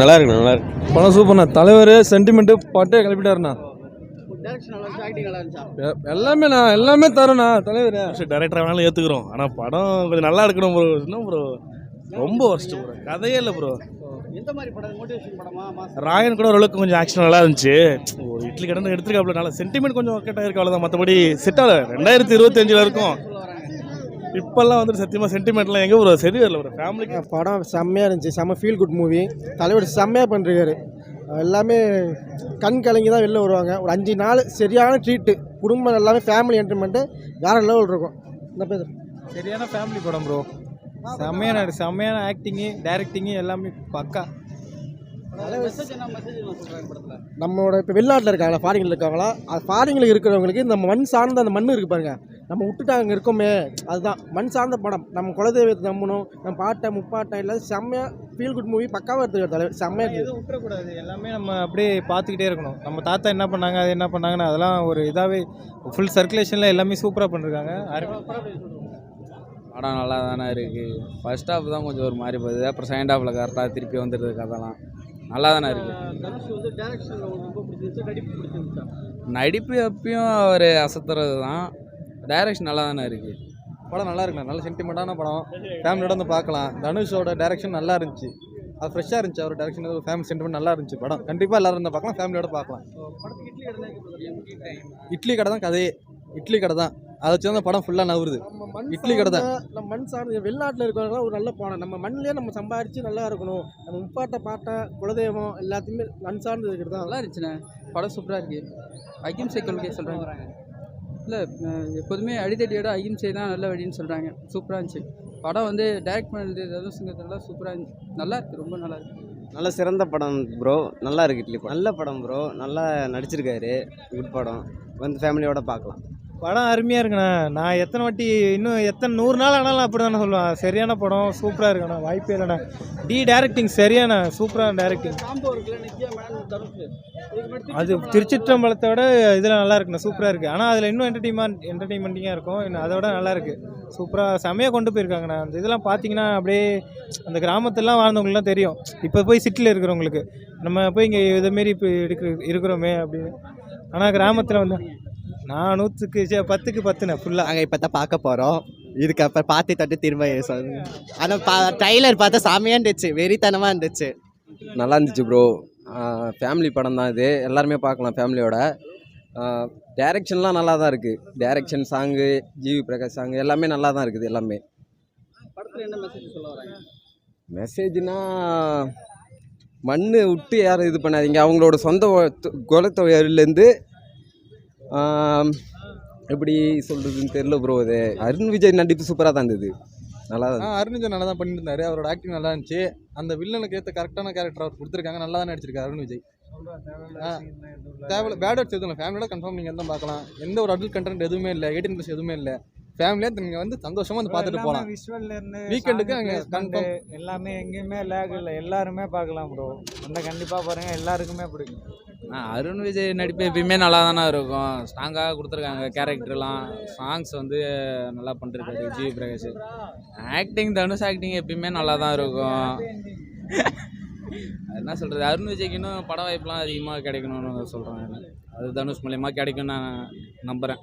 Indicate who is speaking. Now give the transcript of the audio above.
Speaker 1: நல்லா இருக்கு நல்லா இருக்கு
Speaker 2: படம் சூப்பர்ண்ணா தலைவர் சென்டிமெண்ட்டு பாட்டே கிளப்பிட்டாருண்ணா.
Speaker 3: டேரக்ஷன் நல்லா இருந்துச்சு ஆக்டிங் நல்லா இருந்துச்சா?
Speaker 2: எ- எல்லாமேண்ணா எல்லாமே தரேண்ணா தலைவர்.
Speaker 4: டேரக்டர் வேணாலும் ஏற்றுக்கிறோம் ஆனால் படம் கொஞ்சம் நல்லா எடுக்கணும் ப்ரோ இன்னும் ப்ரோ ரொம்ப ஒர்ஸ்ட் ப்ரோ கதையே இல்லை ப்ரோ
Speaker 3: எந்த மாதிரி படம்? மோட்டிவேஷன் படமா?
Speaker 4: ராயன் கூட ஓரளவுக்கு கொஞ்சம் ஆக்ஷன் நல்லா இருந்துச்சு. ஓ இட்லி கடந்து எடுத்துருக்காப்புல நல்லா சென்டிமெண்ட் கொஞ்சம் ஒர்க் ஆகிருக்கு அவ்வளோதான் மற்றபடி செட் ஆகல. ரெண்டாயிரத்தி இருபத்தஞ்சில் இருக்கும். இப்போல்லாம் வந்துட்டு சத்தியமாக சென்டிமெண்ட்லாம் எங்கே ப்ரோ சரி வரல ப்ரோ ஃபேமிலிக்கு
Speaker 5: படம் செம்மையாக இருந்துச்சு. செம்ம ஃபீல் குட் மூவி தலைவர் செம்மையாக பண்ணிருக்காரு எல்லாமே கண் கலங்கி தான் வெளில வருவாங்க. ஒரு அஞ்சு நாள் சரியான ட்ரீட்டு குடும்பம் எல்லாமே ஃபேமிலி என்டர்மெண்ட்டு வேறு லெவல் இருக்கும். இந்த பேர்
Speaker 2: சரியான ஃபேமிலி படம் ப்ரோ செம்மையான செம்மையான ஆக்டிங்கு டைரக்டிங்கு எல்லாமே பக்கா.
Speaker 3: மெசேஜ் என்ன மெசேஜ் என்ன சொல்றாங்க படத்துல
Speaker 5: நம்மளோட இப்போ வெளிநாட்டில் இருக்காங்களா? ஃபாரினில் இருக்காங்களா அது ஃபாரினில் இருக்கிறவங்களுக்கு இந்த மண் சார்ந்த அந்த மண் இருக்கு பாருங்க. நம்ம விட்டுட்டு அங்கே இருக்கோமே. அதுதான். மண் சார்ந்த படம். நம்ம குலதெய்வத்தை நம்பணும். நம்ம பாட்டை முப்பாட்டை எல்லாம் செம்மையாக ஃபீல் குட் மூவி பக்காவாக எடுத்துக்கிற தலைவர். செம்மையாக
Speaker 2: எதுவும் விட்டுறக்கூடாது. எல்லாமே நம்ம அப்படியே பார்த்துக்கிட்டே இருக்கணும். நம்ம தாத்தா என்ன பண்ணாங்க அது என்ன பண்ணாங்கன்னு அதெல்லாம் ஒரு இதாகவே ஃபுல் சர்க்குலேஷனில் எல்லாமே சூப்பராக பண்ணிருக்காங்க.
Speaker 6: படம் நல்லா தானே இருக்குது ஃபர்ஸ்ட் ஹாஃப் தான் கொஞ்சம் ஒரு மாதிரி போகுது. அப்புறம் செகண்ட் ஹாஃபில் கரெக்டாக திருப்பி வந்துடுது கதெல்லாம் நல்லா தானே இருக்குது
Speaker 3: தனுஷ் வந்து டேரக்ஷன் ரொம்ப பிடிச்சிருந்துச்சு? நடிப்பு பிடிச்சிருந்துச்சா?
Speaker 6: நடிப்பு எப்பயும் அவர் அசத்துறது தான் டைரக்ஷன் நல்லா தானே இருக்குது
Speaker 2: படம் நல்லா இருக்குண்ணா. நல்ல சென்டிமெண்ட்டான படம். ஃபேமிலியோட வந்து பார்க்கலாம். தனுஷோட டைரக்ஷன் நல்லா இருந்துச்சு. அது ஃப்ரெஷ்ஷாக இருந்துச்சு. அவர் டைரக்ஷன் ஒரு ஃபேமிலி சென்டிமெண்ட் நல்லா இருந்துச்சு படம். கண்டிப்பாக எல்லாரும் இருந்தால் பார்க்கலாம். ஃபேமிலியோட பார்க்கலாம்.
Speaker 3: படத்துக்கு இட்லி கடை
Speaker 2: இட்லி கடை தான் கதையே. இட்லி கடை தான். அதை வச்சு தான் படம் ஃபுல்லாக நவருது. இட்லி கடை தான்.
Speaker 5: நம்ம மண் சார்ந்த வெளிநாட்டில் இருக்கிறவங்க ஒரு நல்ல படம் நம்ம மண்ணிலே நம்ம சம்பாரிச்சு நல்லா இருக்கணும். நம்ம முப்பாட்டை பாட்டை குலதெய்வம் எல்லாத்தையுமே மண் சார்ந்து இருக்கிறது தான்.
Speaker 7: நல்லா இருந்துச்சுண்ணே. படம் சூப்பராக இருக்கு. அகிம்சை கொள்கை சொல்கிறாங்க இல்லை எப்போதுமே அடித்தடியோட அகிம்சை தான் நல்ல வழின்னு சொல்கிறாங்க சூப்பராக இருந்துச்சு. படம் வந்து டைரக்ட் பண்ணது தனுசுங்கிறதுனால சூப்பராக இருந்துச்சு. நல்லா இருக்குது ரொம்ப நல்லா இருக்குது
Speaker 1: நல்ல சிறந்த படம் ப்ரோ நல்லா இருக்கு இட்லி நல்ல படம் ப்ரோ நல்லா நடிச்சிருக்காரு. குட் படம். வந்து ஃபேமிலியோட பார்க்கலாம்.
Speaker 2: படம் அருமையாக இருக்குண்ணா. நான் எத்தனை வாட்டி இன்னும் எத்தனை நூறு நாள் ஆனாலும் அப்படி தானே சொல்லுவேன். சரியான படம் சூப்பராக இருக்குண்ணா. வாய்ப்பே இல்லைண்ணா. டி டேரக்டிங் சரியாண்ணா. சூப்பரான டேரக்டிங்
Speaker 3: அது இருக்குல்ல விட
Speaker 2: அது திருச்சிற்றம்பலத்தோட இதில் நல்லா இருக்குண்ணா. சூப்பராக இருக்குது ஆனால் அதில் இன்னும் என்டர்டைன்மெண்ட் என்டர்டைன்மெண்ட்டிங்காக இருக்கும். இன்னும் அதோட நல்லா இருக்குது சூப்பராக செமையாக கொண்டு போயிருக்காங்கண்ணா. அந்த இதெல்லாம் பார்த்தீங்கன்னா அப்படியே அந்த கிராமத்துலலாம் வாழ்ந்தவங்களுக்குலாம் தெரியும். இப்போ போய் சிட்டியில் இருக்கிறவங்களுக்கு. நம்ம போய் இங்கே இதுமாரி இப்போ எடுக்கிற இருக்கிறோமே அப்படின்னு. ஆனால் கிராமத்தில் வந்து நான் நூற்றுக்கு சே, பத்துக்கு பத்துண்ணே ஃபுல்லாக
Speaker 8: நாங்கள் இப்போ தான் பார்க்க போகிறோம் இதுக்கு அப்புறம் பார்த்து தட்டு திரும்ப சொல்லுங்க ஆனால் பா ட்ரைலர் பார்த்தா செமையாக இருந்துச்சு வெறித்தனமாக இருந்துச்சு.
Speaker 1: நல்லா இருந்துச்சு ப்ரோ ஃபேமிலி படம் தான் இது. எல்லாருமே பார்க்கலாம் ஃபேமிலியோட டைரக்ஷன்லாம் நல்லா தான் இருக்குது direction song G V Prakash song எல்லாமே நல்லா தான் இருக்குது எல்லாமே.
Speaker 3: படத்துல என்ன மெசேஜ் சொல்ல வராங்க?
Speaker 1: மெசேஜ்னா மண் விட்டு யாரும் இது பண்ணாதீங்க. அவங்களோட சொந்த குலத்தொழிலேருந்து எப்படி சொல்கிறதுன்னு தெரில ப்ரோ அது அருண் விஜய் நடிப்பு சூப்பராக தான் இருந்தது. நல்லா தான்
Speaker 2: அருண் நல்லா தான் பண்ணிட்டு இருந்தாரு அவரோட ஆக்டிங் நல்லா இருந்துச்சு. அந்த வில்லனுக்கு ஏற்ற கரெக்டான கேரக்டர் அவர் கொடுத்துருக்காங்க. நல்லா தான் நடிச்சிருக்காரு அருண் விஜய். தேவையில்ல பேட் வேர்ட்ஸ் எதுவும் ஃபேமிலியோட கன்ஃபார்ம் நீங்கள் தான் பார்க்கலாம். எந்த ஒரு அடல்ட் கண்டென்ட் எதுவுமே இல்லை. எயிட்டீன் ப்ளஸ் எதுவுமே இல்லை. ஃபேமிலியாக நீங்கள் வந்து சந்தோஷமாக வந்து பார்த்துட்டு போகலாம்.
Speaker 9: விஷுவல்ல இருந்து sound
Speaker 2: அங்க confirm.
Speaker 9: எல்லாமே எங்கேயுமே லேக் இல்லை. எல்லாருமே பார்க்கலாம் ப்ரோ அந்த கண்டிப்பா பாருங்க. எல்லாருக்குமே பிடிக்கும்.
Speaker 6: அருண் விஜய் நடிப்பு எப்பயுமே நல்லா தானே இருக்கும் ஸ்ட்ராங்காக கொடுத்துருக்காங்க கேரக்டர்லாம் சாங்ஸ் வந்து நல்லா பண்ணிருக்காரு G V Prakash. Acting Dhanush acting எப்பயுமே நல்லா தான் இருக்கும். அது என்ன சொல்கிறது அருண் விஜய்க்கு இன்னும் பட வாய்ப்புலாம் அதிகமாக கிடைக்கணும்னு சொல்கிறேன் அது தனுஷ் மூலயமா கிடைக்கும்னு நான் நம்புகிறேன்